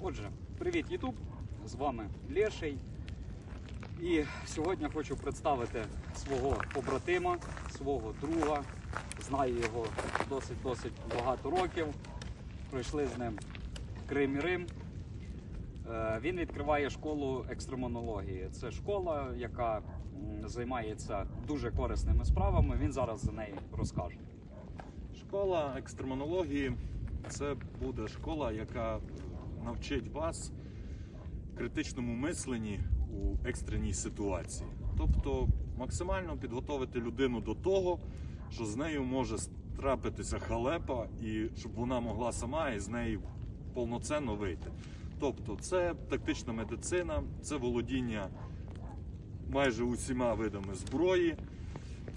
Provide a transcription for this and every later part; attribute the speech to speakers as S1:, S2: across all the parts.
S1: Отже, привіт, Ютуб! З вами Леший. І сьогодні хочу представити свого побратима, свого друга. Знаю його досить-досить багато років. Пройшли з ним Крим і Рим. Е, Він відкриває школу екстремонології. Це школа, яка займається дуже корисними справами. Він зараз за неї розкаже.
S2: Школа екстремонології це буде школа, яка навчить вас критичному мисленні у екстреній ситуації. Тобто максимально підготовити людину до того, що з нею може трапитися халепа, і щоб вона могла сама із неї повноцінно вийти. Тобто, це тактична медицина, це володіння майже усіма видами зброї.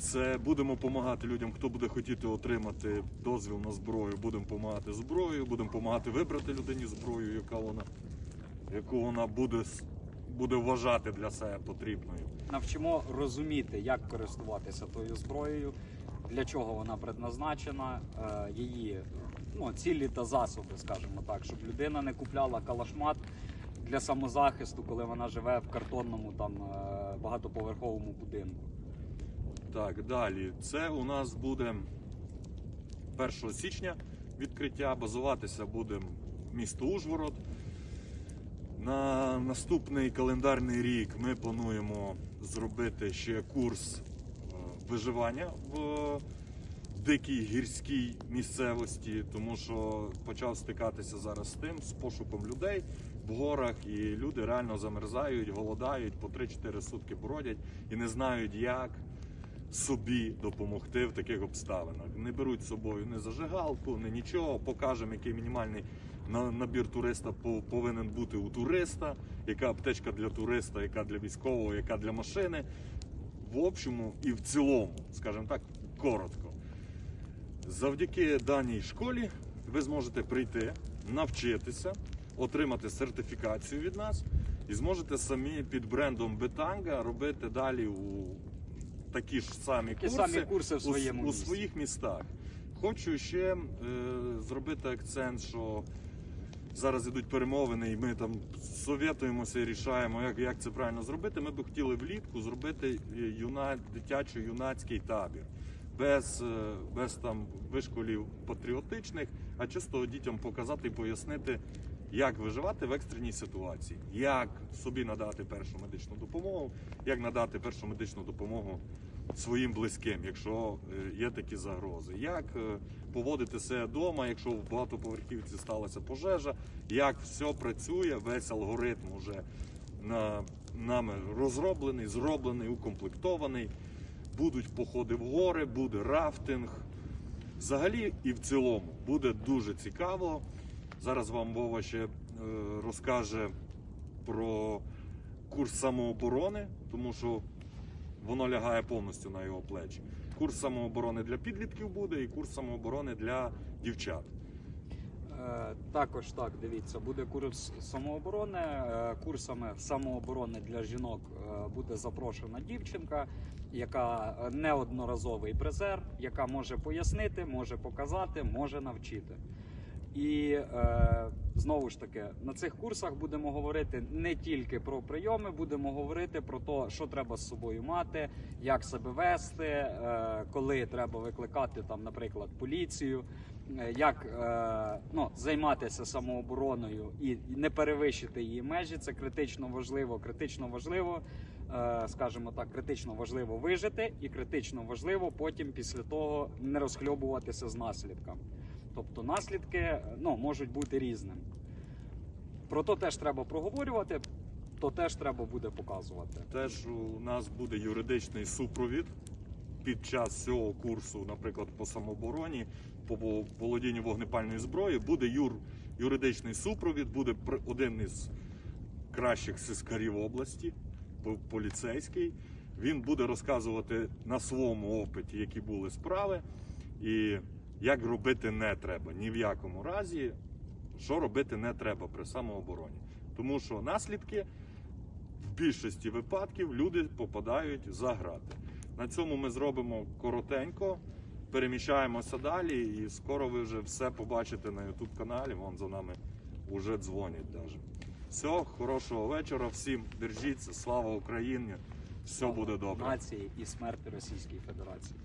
S2: Це будемо допомагати людям, хто буде хотіти отримати дозвіл на зброю. Будемо допомагати зброєю, будемо допомагати вибрати людині зброю, яка вона, яку вона буде, буде вважати для себе потрібною.
S1: навчимо розуміти, як користуватися тою зброєю, для чого вона предназначена, е, її ну, цілі та засоби, скажімо так, щоб людина не купляла калашмат для самозахисту, коли вона живе в картонному там е, багатоповерховому будинку.
S2: Так, далі. Це у нас буде 1 січня відкриття. Базуватися буде місто Ужгород. На наступний календарний рік ми плануємо зробити ще курс е, виживання в дикій гірській місцевості, тому що почав стикатися зараз з тим, з пошуком людей в горах, і люди реально замерзають, голодають, по 3-4 сутки бродять і не знають, як собі допомогти в таких обставинах. Не беруть з собою ні зажигалку, ні нічого. Покажемо, який мінімальний набір туриста повинен бути у туриста, яка аптечка для туриста, яка для військового, яка для машини. В общому і в цілому, скажімо так, коротко. Завдяки даній школі ви зможете прийти, навчитися, отримати сертифікацію від нас і зможете самі під брендом Бетанга робити далі у такі ж самі курси,
S1: самі курси в
S2: у,
S1: своєму
S2: у
S1: місті.
S2: своїх містах. Хочу ще е, зробити акцент, що зараз ідуть перемовини, і ми там совєтуємося і рішаємо, як, як це правильно зробити. Ми б хотіли влітку зробити е, юна, дитячо-юнацький табір. Без, е, без там вишколів патріотичних, а чисто дітям показати і пояснити, як виживати в екстреній ситуації, як собі надати першу медичну допомогу, як надати першу медичну допомогу своїм близьким, якщо е, є такі загрози, як е, поводити себе вдома, якщо в багатоповерхівці сталася пожежа, як все працює, весь алгоритм уже на, нами розроблений, зроблений, укомплектований. Будуть походи в гори, буде рафтинг. Взагалі і в цілому буде дуже цікаво. Зараз вам Вова ще е, розкаже про курс самооборони, тому що воно лягає повністю на його плечі. Курс самооборони для підлітків буде і курс самооборони для дівчат.
S1: Е, Також так, дивіться, буде курс самооборони. Е, Курсами самооборони для жінок буде запрошена дівчинка, яка неодноразовий призер, яка може пояснити, може показати, може навчити. І е, знову ж таки, на цих курсах будемо говорити не тільки про прийоми, будемо говорити про те, що треба з собою мати, як себе вести, е, коли треба викликати там, наприклад, поліцію, е, як е, ну, займатися самообороною і не перевищити її межі. Це критично важливо. Критично важливо, е, скажімо так, критично важливо вижити, і критично важливо потім після того не розхльобуватися з наслідками. Тобто наслідки ну, можуть бути різними. Про то теж треба проговорювати, то теж треба буде показувати.
S2: Теж у нас буде юридичний супровід під час цього курсу, наприклад, по самообороні, по володінню вогнепальної зброї. Буде юр, юридичний супровід, буде один із кращих сискарів області, по- поліцейський. Він буде розказувати на своєму опиті, які були справи, і як робити не треба. Ні в якому разі, що робити не треба при самообороні. Тому що наслідки в більшості випадків люди попадають за грати. На цьому ми зробимо коротенько, переміщаємося далі, і скоро ви вже все побачите на YouTube каналі. Вон за нами вже дзвонять даже. Все, хорошого вечора, всім держіться, слава Україні! Все буде добре.
S1: нації і смерти Російської Федерації.